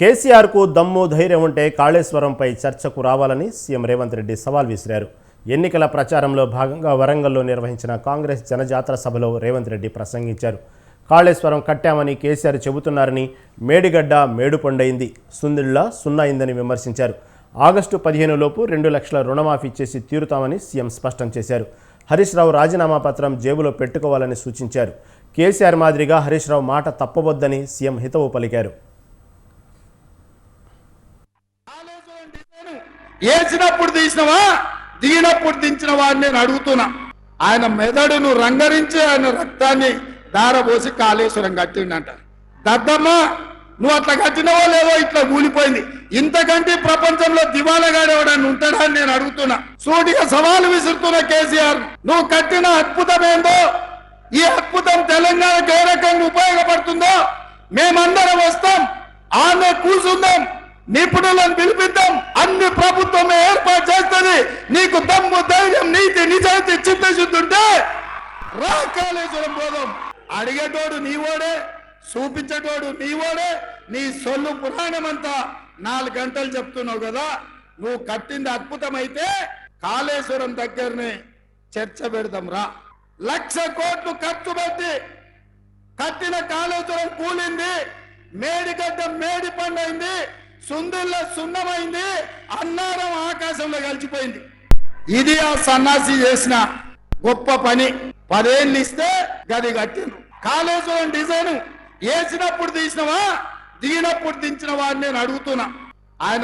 కేసీఆర్కు దమ్ము ధైర్యం ఉంటే కాళేశ్వరంపై చర్చకు రావాలని సీఎం రేవంత్ రెడ్డి సవాల్ విసిరారు. ఎన్నికల ప్రచారంలో భాగంగా వరంగల్లో నిర్వహించిన కాంగ్రెస్ జనజాతర సభలో రేవంత్ రెడ్డి ప్రసంగించారు. కాళేశ్వరం కట్టామని కేసీఆర్ చెబుతున్నారని మేడిగడ్డ మేడుపొండైంది సుందిళ్ళ సున్నాయిందని విమర్శించారు. ఆగస్టు పదిహేను లోపు రెండు లక్షల రుణమాఫీ చేసి తీరుతామని సీఎం స్పష్టం చేశారు. హరీష్ రావు రాజీనామా పత్రం జేబులో పెట్టుకోవాలని సూచించారు. కేసీఆర్ మాదిరిగా హరీష్ రావు మాట తప్పవద్దని సీఎం హితవు పలికారు కాళేశ్వరం డిజైన్ వేసినప్పుడు తీసినవా? దిగినప్పుడు దించిన వాడిని నేను అడుగుతున్నా. ఆయన మెదడును రంగరించి ఆయన రక్తాన్ని దారబోసి కాళేశ్వరం కట్టిండంట. దద్దమ్మ నువ్వు అట్లా కట్టినవో లేవో ఇట్లా కూలిపోయింది ఇంతకంటే ప్రపంచంలో దివాలగాడేవాడని ఉంటాడా అని నేను అడుగుతున్నా. సూటిగా సవాలు విసురుతున్న కేసీఆర్ నువ్వు కట్టిన అద్భుతం ఏందో ఈ అద్భుతం తెలంగాణకు ఏ రకంగా ఉపయోగపడుతుందో మేమందరం వస్తాం ఆమె కూర్చుందాం నిపుణులను పిలిపిద్దాం. అన్ని ప్రభుత్వం ఏర్పాటు చేస్తుంది. నీకు దమ్ము ధైర్యం నీతి నిజాయితీ చిత్తశుద్ధి ఉంటే రా కాళేశ్వరం పోదాం. అడిగేటోడు నీవోడే చూపించేటోడు నీవోడే నీ సొల్లు పురాణం అంతా నాలుగు గంటలు చెప్తున్నావు కదా. నువ్వు కట్టింది అద్భుతమైతే కాళేశ్వరం దగ్గరనే చర్చ పెడదాం రా. లక్ష కోట్లు ఖర్చు పెట్టి కట్టిన కాళేశ్వరం కూలింది. మేడిగడ్డ మేడి పండైంది సుందుల్లో సున్నమైంది అన్నారం ఆకాశంలో కలిసిపోయింది. ఇది ఆ సన్నాసి చేసిన గొప్ప పని. పదేళ్ళు ఇస్తే గది కట్టిండ్రు. కాళేశ్వరం డిజైన్ వేసినప్పుడు తీసినవా దిగినప్పుడు దించిన వాడిని నేను అడుగుతున్నా. ఆయన